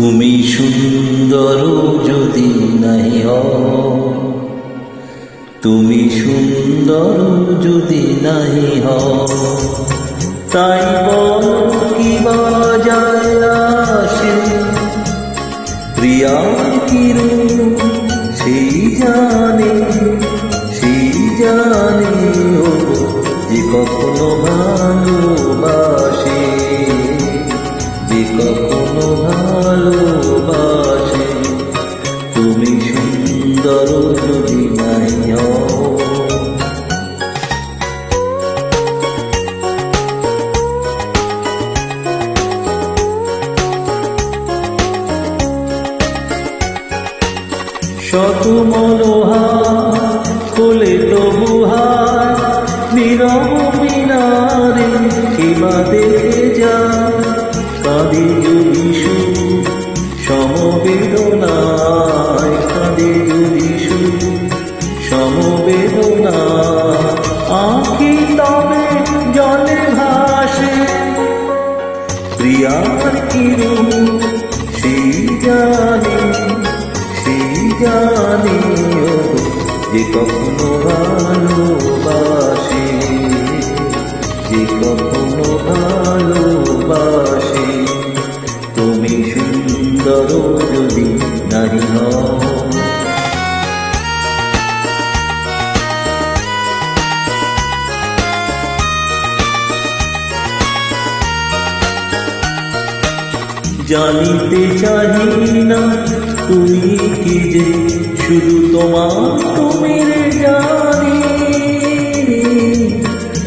তুমি সুন্দর যদি নাই তুমি সুন্দর যদি নাই তাই বল কি বাজায় আসে, প্রিয়ার কিরু সেই জানে সেই জানে ও যে কখনো ভালোবাসে, যে কখনো ভালোবাসে। তুমি সুন্দর যদি নাই শত মনোহার কোলে তবু হার, নীরব মিনারে সীমা দেখে যা, কাঁদে সুর সমবেদনা। আঁকি তবে জলে ভাসে। প্রিয়ার কিরু সেই জানি সেই জানি যে কখনো ভালোবাসে জানিতে চাহি না। তুমি কি যে শুধু তোমার, তুমি রে জানি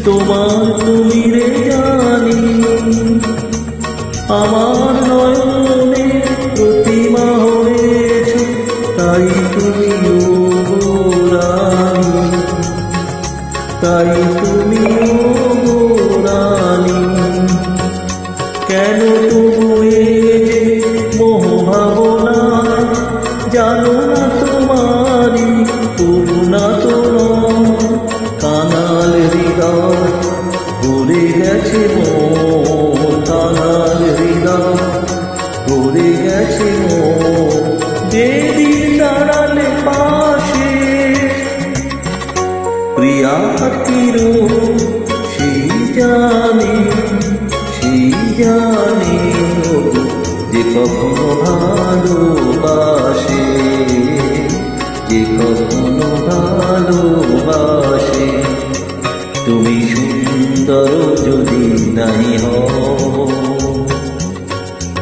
তোমার, তুমি রে জানি আমার নয়নের প্রতিমা জানো না তোমারি করুণা তো নয়। কানাল হৃদয় ভরে গেছে মোর কানাল হৃদয় ভরে গেছে মোর যেদিন দাঁড়ালে পাশে, প্রিয়া কিরো সেই জানে যে কখনো ভালোবাসে তুমি সুন্দর যদি নাই হও।